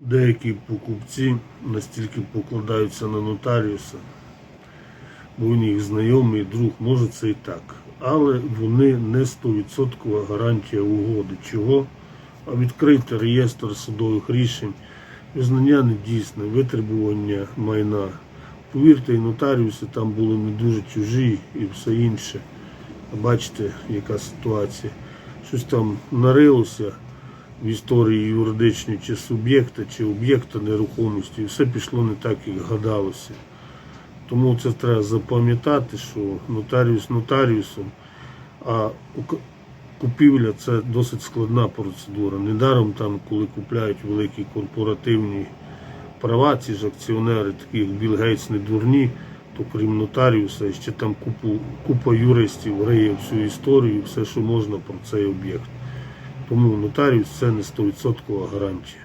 Деякі покупці настільки покладаються на нотаріуса, бо він їх знайомий, друг, може це і так. Але вони не 100% гарантія угоди. Чого? А відкрити реєстр судових рішень, визнання недійсне, витребування майна. Повірте, і нотаріуси там були не дуже чужі і все інше. Бачите, яка ситуація. Щось там нарилося в історії юридичної чи суб'єкта, чи об'єкта нерухомості, все пішло не так, як гадалося. Тому це треба запам'ятати, що нотаріус нотаріусом, а купівля це досить складна процедура. Недаром там, коли купляють великі корпоративні права, ці ж акціонери, такі як Білл Гейтс, не дурні, то крім нотаріуса, ще там купу, купа юристів риє всю історію, все, що можна про цей об'єкт. Тому нотаріус це не 100% гарантія.